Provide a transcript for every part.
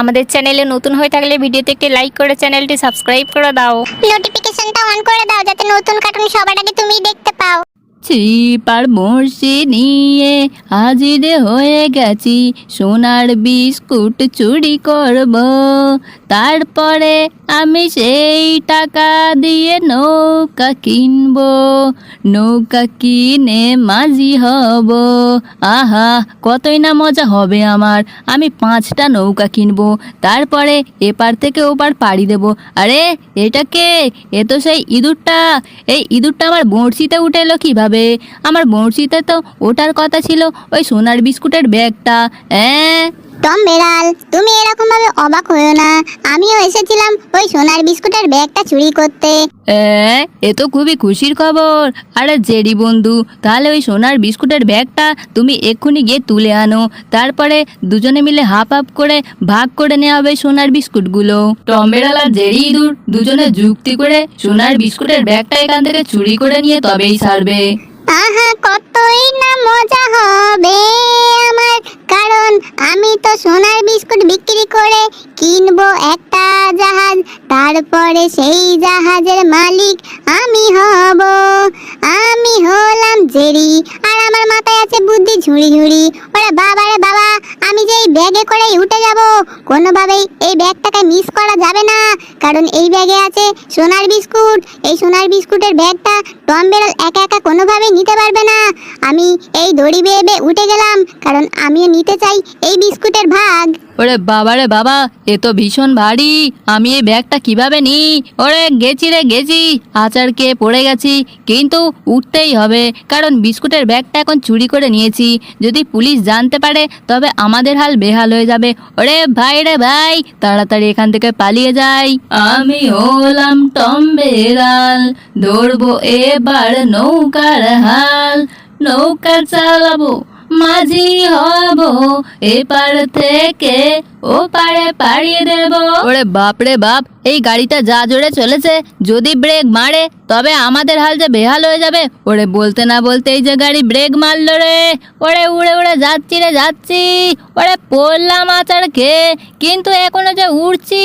আমাদের চ্যানেলে নতুন হয়ে থাকলে ভিডিওতে একটি লাইক করে চ্যানেলটি সাবস্ক্রাইব করে দাও। নোটিফিকেশনটা অন করে দাও, যাতে নতুন কার্টুন সবার আগে তুমি দেখতে চিপার নিয়ে হাজির হয়ে গেছি। সোনার বিস্কুট চুরি করব। তারপরে আমি সেই টাকা দিয়ে নৌকা কিনব। নৌকা কিনে মাঝি হব। আহা, কতই না মজা হবে আমার। আমি পাঁচটা নৌকা কিনবো। তারপরে এপার থেকে ওপার পাড়ি দেব। আরে, এটা কে? এ তো সেই ইঁদুরটা। এই ইঁদুরটা আমার বড়শিতে উঠে এলো কীভাবে? আমার বড়শিতে তো ওটার কথা ছিল। ওই সোনার বিস্কুটের ব্যাগটা হ্যাঁ টম বেড়াল। তুমি এরকম ভাবে অবাক হয়েও না। আমিও এসেছিলাম ওই সোনার বিস্কুটের ব্যাগটা চুরি করতে। এ এ তো খুবই খুশির খবর। আরে জেডি বন্ধু তাহলে ওই সোনার বিস্কুটের ব্যাগটা তুমি এক্ষুনি গিয়ে তুলে আনো। তারপরে দুজনে মিলে হাফ হাফ করে ভাগ করে নেওয়া হবে সোনার বিস্কুটগুলো। টম্বেরাল আর জেডি ইঁদুর দুজনে যুক্তি করে সোনার বিস্কুটের ব্যাগটা এখান থেকে চুরি করে নিয়ে তবেই সারবে। আহা কতই না মজা হবে, আমার কারণ আমি তো সোনার বিস্কুট বিক্রি করে কিনবো একটা জাহাজ, তারপরে সেই জাহাজের মালিক আমি হব। আমি হলাম জেরি, আর আমার মাথায় আছে বুদ্ধি ঝুড়ি ঝুড়ি। ওরে বাবা, রে বাবা, আমি যে এই ব্যাগে করেই উঠে যাব, কোনোভাবেই এই ব্যাগটাকে মিস করা যাবে না। কারণ এই ব্যাগে আছে সোনার বিস্কুট, এই সোনার বিস্কুটের ব্যাগটা টম বেরল একা একা কোনোভাবেই নিতে পারবে না। আমি এই দড়ি বেয়ে উঠে গেলাম কারণ আমিও নিতে চাই এই বিস্কুটের ভাগ। ওরে বাবা রে বাবা, এ তো ভীষণ ভারী। আমি এই ব্যাগটা কীভাবে নিই? ওরে গেছি রে গেছি। আচার আচারকে পড়ে গেছি, কিন্তু উঠতেই হবে, কারণ বিস্কুটের ব্যাগটা এখন চুরি করে নিয়েছি। যদি পুলিশ জানতে পারে, তবে আমাদের হাল বেহাল হয়ে যাবে। ওরে ভাই রে ভাই, তাড়াতাড়ি এখান থেকে পালিয়ে যাই। আমি হলাম টম বেড়াল ধরবো এবার নৌকার হাল, নৌকা চালাবো। মাঝি হব এপার থেকে ও পারে পাড়িয়ে দেব। ওরে বাপ রে বাপ, এই গাড়িটা যা জোরে চলেছে, যদি ব্রেক মারে, তবে আমাদের হাল যে বেহাল হয়ে যাবে। ওরে বলতে না বলতে এই যে গাড়ি ব্রেক মারলো রে। ওরে উড়ে উড়ে যাচ্ছি রে, যাচ্ছি। ওরে পড়লাম আচার খেয়ে কিন্তু এখনও যে উড়ছি।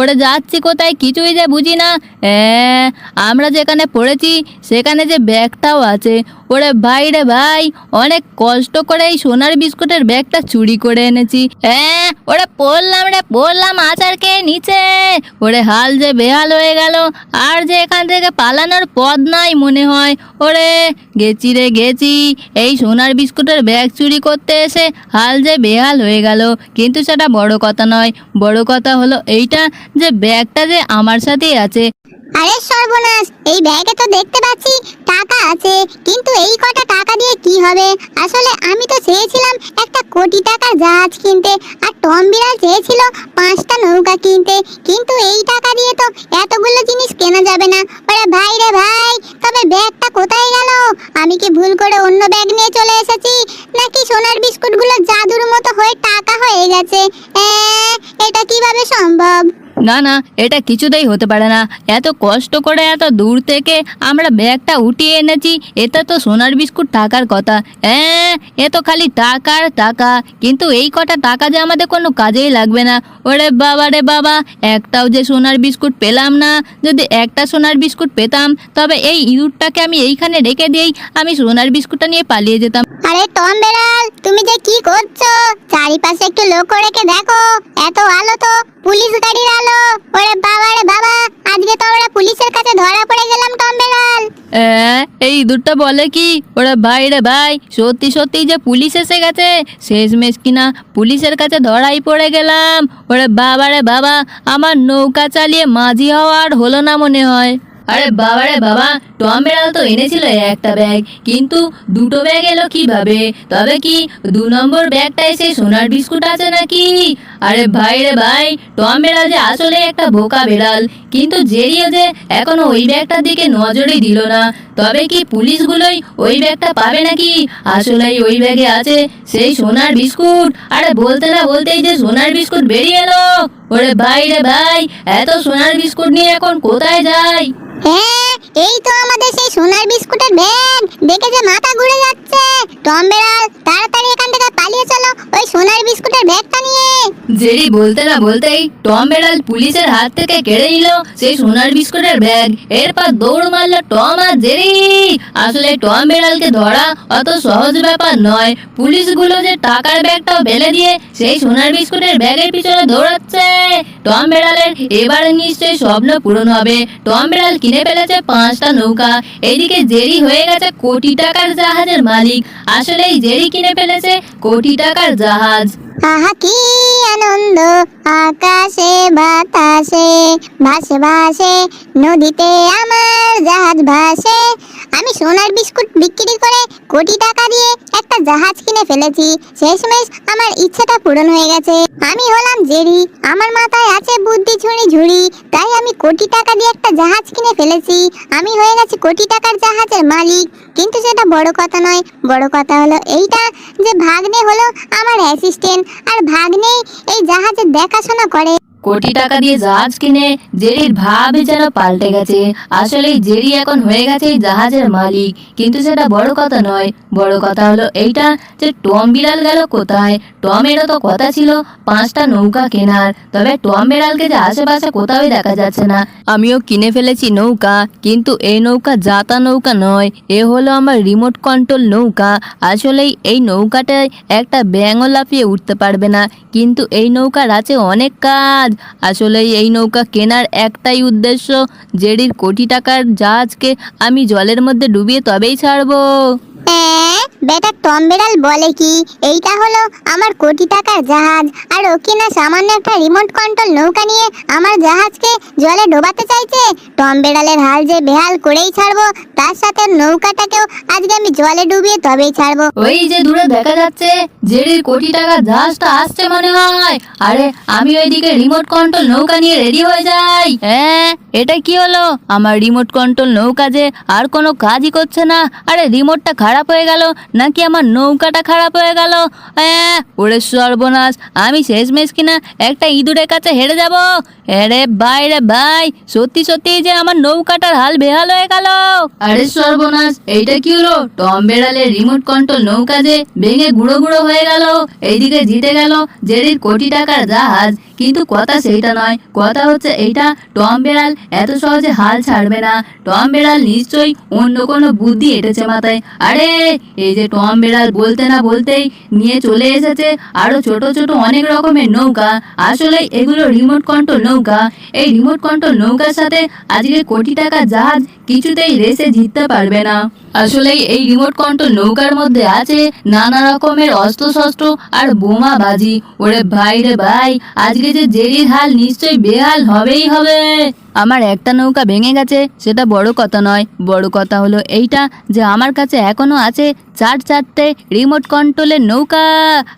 ওরে যাচ্ছি কোথায় কিছুই যে বুঝি না। হ্যাঁ আমরা যেখানে পড়েছি, সেখানে যে ব্যাগটাও আছে। ওরে ভাই রে ভাই, অনেক কষ্ট করে এই সোনার বিস্কুটের ব্যাগটা চুরি করে এনেছি। হ্যাঁ ওরে পড়লাম রে, পড়লাম আচারকে নিচে। ওরে হাল যে বেহাল হয়ে গেল, আর যে এখান থেকে পালানোর পথ নাই মনে হয়। ওরে গেছি রে, গেছি, এই সোনার বিস্কুটের ব্যাগ চুরি করতে এসে হাল যে বেহাল হয়ে গেল। কিন্তু সেটা বড় কথা নয়, বড় কথা হলো এইটা যে ব্যাগটা যে আমার সাথেই আছে। আরে সর্বনাশ, এই ব্যাগে তো দেখতে পাচ্ছি টাকা আছে, কিন্তু এই কটা টাকা দিয়ে কি হবে? আসলে আমি তো চেয়েছিলাম একটা কোটি টাকা জাহাজ কিনতে, আর টম বিড়াল চেয়েছিল পাঁচটা নৌকা কিনতে, কিন্তু এই টাকা দিয়ে তো এতগুলো জিনিস কেনা যাবে না। ওরা ভাই রে ভাই তবে ব্যাগটা কোথায় গেল? আমি কি ভুল করে অন্য ব্যাগ নিয়ে চলে এসেছি? নাকি সোনার বিস্কুটগুলো জাদুর মতো হয়ে টাকা হয়ে গেছে? এটা কীভাবে সম্ভব? না না, এটা কিছুতেই হতে পারে না। এত কষ্ট করে এত দূর থেকে আমরা ব্যাগটা উঠিয়ে এনেছি, এটা তো সোনার বিস্কুট টাকার কথা। হ্যাঁ এ তো খালি টাকার টাকা। কিন্তু এই কটা টাকা যে আমাদের কোনো কাজেই লাগবে না। ওরে বাবা রে বাবা, একটাও যে সোনার বিস্কুট পেলাম না। যদি একটা সোনার বিস্কুট পেতাম, তবে এই ইঁদুরটাকে আমি এইখানে রেখে দিয়েই আমি সোনার বিস্কুটটা নিয়ে পালিয়ে যেতাম। আরে টম বেড়াল তুমি যে কি করছ? চারিপাশে একটু লক্ষ্য রেখে দেখো। এত আলো তো পুলিশ গাড়ির আলো। ওরে বাবা রে বাবা আজকে তো আমরা পুলিশের কাছে ধরা পড়ে গেলাম টম বেড়াল এই ইঁদুরটা বলে কি? ওরা ভাই রে ভাই সত্যি সত্যি যে পুলিশ এসে গেছে শেষমেশ কিনা পুলিশের কাছে ধরাই পড়ে গেলাম। ওরে বাবা রে বাবা আমার নৌকা চালিয়ে মাঝি হওয়ার হলো না মনে হয়। আরে বাবা রে বাবা, টম বেড়াল তো এনেছিল একটা ব্যাগ, কিন্তু দুটো ব্যাগ এলো কীভাবে? তবে কি দু নম্বর ব্যাগটায় সেই সোনার বিস্কুট আছে নাকি? আরে ভাই রে ভাই, টম বেড়াল যে আসলে একটা বোকা বেড়াল, কিন্তু জেরিও যে এখনও ওই ব্যাগটার দিকে নজরই দিল না। তবে কি পুলিশগুলোই ওই ব্যাগটা পাবে নাকি? আসলেই ওই ব্যাগে আছে সেই সোনার বিস্কুট। আরে বলতে না বলতেই যে সোনার বিস্কুট বেরিয়ে এলো। ওরে ভাই রে ভাই, এত সোনার বিস্কুট নিয়ে এখন কোথায় যাই? হ্যাঁ এই তো আমাদের সেই সোনার বিস্কুটের ব্যাগ। দেখে যে মাথা ঘুরে যাচ্ছে। টম বেড়াল তাড়াতাড়ি এখান থেকে পালিয়ে চলো ওই সোনার বিস্কুটের ব্যাগটা নিয়ে জেরি বলতে না বলতেই টম বেড়াল পুলিশের হাত থেকে কেড়ে নিল সেই সোনার বিস্কুটের ব্যাগ। এরপর দৌড় মারলো টম আর জেরি। আসলে টম বেড়ালকে ধরা অত সহজ ব্যাপার নয়। পুলিশগুলো যে টাকার ব্যাগটাও ফেলে দিয়ে সেই সোনার বিস্কুটের ব্যাগের পিছনে দৌড়াচ্ছে। টম বেড়ালের এবার নিশ্চয়ই স্বপ্ন পূরণ হবে। টম বেড়াল কিনে ফেলেছে পাঁচটা নৌকা। এদিকে জেরি হয়ে গেছে কোটি টাকার জাহাজের মালিক। আসলে জেরি কিনে ফেলেছে কোটি টাকার জাহাজ। আহা, কি আনন্দ আকাশে বাতাসে ভাসে ভাসে নদীতে আমার জাহাজ ভাসে। সোনার বিস্কুট বিক্রি করে কোটি টাকা দিয়ে একটা জাহাজ কিনে ফেলেছি। শেষমেশ আমার ইচ্ছেটা পূরণ হয়ে গেছে। আমি হলাম জেরি। আমার মাথায় আছে বুদ্ধি ঝুড়ি ঝুড়ি। তাই আমি কোটি টাকা দিয়ে একটা জাহাজ কিনে ফেলেছি। আমি হয়ে গেছি কোটি টাকার জাহাজের মালিক। কিন্তু সেটা বড় কথা নয়। বড় কথা হলো এইটা যে ভাগ্নে হলো আমার অ্যাসিস্ট্যান্ট আর ভাগ্নেই এই জাহাজের দেখাশোনা করে। কোটি টাকা দিয়ে জাহাজ কিনে জেরির ভাব যেন পাল্টে গেছে। আসলে জেরি এখন হয়ে গেছে জাহাজের মালিক। কিন্তু সেটা বড় কথা নয়। বড় কথা হলো এইটা যে টম বিড়াল গেল কোথায়? টমেরও তো কথা ছিল পাঁচটা নৌকা কেনার। তবে টম বিড়ালকে যে আশেপাশে কোথাও দেখা যাচ্ছে না। আমিও কিনে ফেলেছি নৌকা, কিন্তু এই নৌকা যাতা নৌকা নয়। এ হলো আমার রিমোট কন্ট্রোল নৌকা। আসলেই এই নৌকাটায় একটা ব্যাঙও লাফিয়ে উঠতে পারবে না। কিন্তু এই নৌকার আছে অনেক কাজ। আসলে এই নৌকা কেনার একটাই উদ্দেশ্য জেডির কোটি টাকার জাহাজকে আমি জলের মধ্যে ডুবিয়ে তবেই ছাড়বো। বেটা টম বেড়াল বলে কি? এইটা হলো আমার কোটি টাকার জাহাজ। আর ও কিনা সামান্য একটা রিমোট কন্ট্রোল নৌকা নিয়ে আমার জাহাজকে জলে ডোবাতে চাইছে? টম বেড়ালের হাল যে বেহাল করেই ছাড়বো তার সাথে নৌকাটাকেও আজকে আমি জলে ডুবিয়ে তবেই ছাড়বো। ওই যে দূরে দেখা যাচ্ছে জেডির কোটি টাকার জাহাজটা আসছে মনে হয়। আরে আমি ওইদিকে রিমোট কন্ট্রোল নৌকা নিয়ে রেডি হয়ে যাই। হ্যাঁ এটা কি হলো? আমার রিমোট কন্ট্রোল নৌকা যে আর কোনো কাজই করছে না। আরে রিমোটটা খারাপ হয়ে গেল। নাকি আমার নৌকাটা খারাপ হয়ে গেল? ওরে সর্বনাশ, আমি শেষমেশ কিনা একটা ইঁদুরের কাছে হেরে যাব? আরে ভাই রে ভাই, সত্যি সত্যি যে আমার নৌকাটার হাল বেহাল হয়ে গেল। আরে সর্বনাশ, এইটা কি হলো? টম বেড়ালের রিমোট কন্ট্রোল নৌকা যে ভেঙে গুঁড়ো গুঁড়ো হয়ে গেল, এইদিকে জিতে গেল, জেরির কোটি টাকার জাহাজ। কিন্তু কথা সেইটা নয়। কথা হচ্ছে এইটা, টম বেড়াল এত সহজে হাল ছাড়বে না। টম বেড়াল নিশ্চয়ই অন্য কোনো বুদ্ধি এঁটেছে মাথায়। আরে, এই যে টম বেড়াল বলতে না বলতেই নিয়ে চলে এসেছে আরও ছোট ছোট অনেক রকমের নৌকা। আসলে এগুলো রিমোট কন্ট্রোল নৌকা। এই রিমোট কন্ট্রোল নৌকার সাথে আজকে কোটি টাকা জাহাজ কিছুতেই রেসে জিততে পারবে না। আসলে এই রিমোট কন্ট্রোল নৌকার মধ্যে আছে, নানা রকমের অস্ত্র শস্ত্র আর বোমা বাজি ওরে ভাই রে ভাই, আজকে যে জেরির হাল নিশ্চয়ই বেহাল হবেই হবে। আমার একটা নৌকা ভেঙে গেছে, সেটা বড় কথা নয়। বড় কথা হলো এইটা যে আমার কাছে এখনও আছে চার চারটে রিমোট কন্ট্রোলের নৌকা।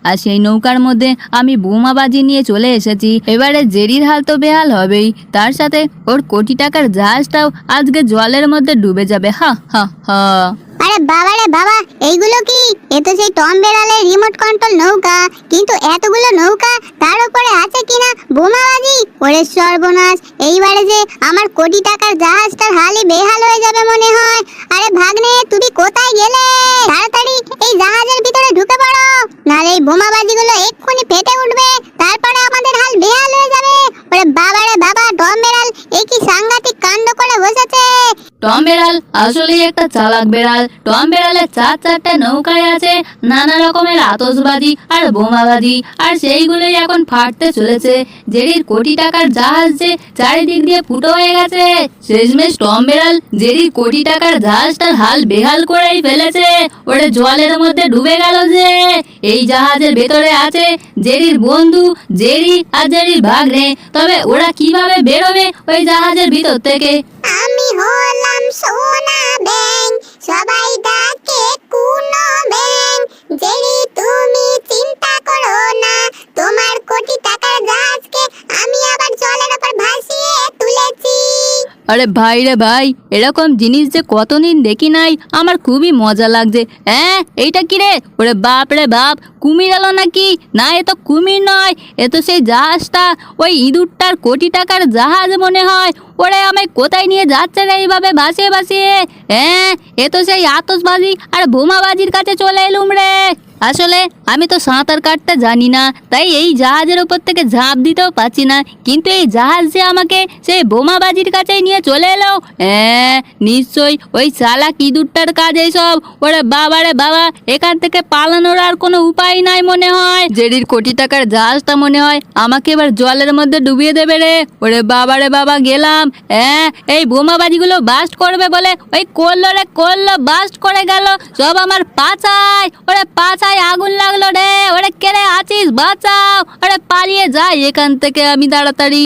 আর সেই নৌকার মধ্যে আমি বোমাবাজি নিয়ে চলে এসেছি। এবারে জেরির হাল তো বেহাল হবেই, তার সাথে ওর কোটি টাকার জাহাজটাও আজকে জলের মধ্যে ডুবে যাবে। হা হা হা। বাবা রে বাবা, এইগুলো কি? এ তো সেই টম রিমোট কন্ট্রোল নৌকা। কিন্তু এতগুলো নৌকা তার উপরে আছে কিনা? বোমাবাজি? ওরে সর্বনাশ, এইবারে যে আমার কোটি টাকার জাহাজটার হালই বেহাল হয়ে যাবে মনে হয়। আরে ভাগ্নে, তুমি কোথায় গেলে? তাড়াতাড়ি এই জাহাজের ভিতরে ঢুকে পড়ো। নাহলে এই বোমাবাজিগুলো এক্ষুনি ফেটে উঠবে তারপরে আমাদের হাল বেহাল হয়ে যাবে ওরে বাবা রে বাবা টম বেড়াল এই কি সাংঘাতিক কাণ্ড করে বসেছে টম বেড়াল আসলেই একটা চালাক বেড়াল। টম বেড়ালের চার চারটে নৌকায় আছে নানা রকমের আতসবাজি আর বোমাবাজি, আর সেইগুলোই এখন ফাটতে চলেছে। জেরির কোটি টাকার জাহাজ যে চারিদিক দিয়ে ফুটো হয়ে গেছে। শেষমেশ টম বেড়াল জেরির কোটি টাকার জাহাজটার হাল বেহাল করেই ফেলেছে। ওটা জলের মধ্যে ডুবে গেল যে। এই জাহাজের ভেতরে আছে জেরির বন্ধু, জেরি আর জেরির ভাগ্নে। তবে ওরা কীভাবে বেরোবে ওই জাহাজের ভিতর থেকে? আমি হলাম সোনা ব্যাং সবাই আরে ভাই রে ভাই, এরকম জিনিস যে কতদিন দেখি নাই, আমার খুবই মজা লাগছে। হ্যাঁ এইটা কি রে? ওরে বাপ রে বাপ, কুমির এলো নাকি? না, এ তো কুমির নয়, এ তো সেই জাহাজটা। ওই ইঁদুরটার কোটি টাকার জাহাজ মনে হয়। ওরে, আমায় কোথায় নিয়ে যাচ্ছে রে এইভাবে ভাসিয়ে ভাসিয়ে? হ্যাঁ এ তো সেই আতসবাজি আর বোমাবাজির কাছে চলে এলুম রে। আসলে আমি তো সাঁতার কাটতে জানি না, তাই এই জাহাজের উপর থেকে ঝাঁপ দিতেও পারছি না। কিন্তু এই জাহাজ যে আমাকে সেই বোমাবাজির কাছেই নিয়ে চলে এলো? হ্যাঁ নিশ্চয়ই ওই সালা কিদুরটার কাজ এইসব ওরে বাবা রে বাবা, এখান থেকে পালানোর আর কোনো উপায় নাই মনে হয়। জেডির কোটি টাকার জাহাজটা মনে হয় আমাকে এবার জলের মধ্যে ডুবিয়ে দেবে রে। ওরে বাবা রে বাবা, গেলাম। হ্যাঁ এই বোমাবাজিগুলো বাস্ট করবে বলে ওই করল রে করল বাস্ট করে গেল। সব আমার পাছায় ওরে পাছায় আগুন লাগল রে। ওরে কেড়ে আছিস বাঁচাও। ওরে পালিয়ে যাই এখান থেকে আমি তাড়াতাড়ি।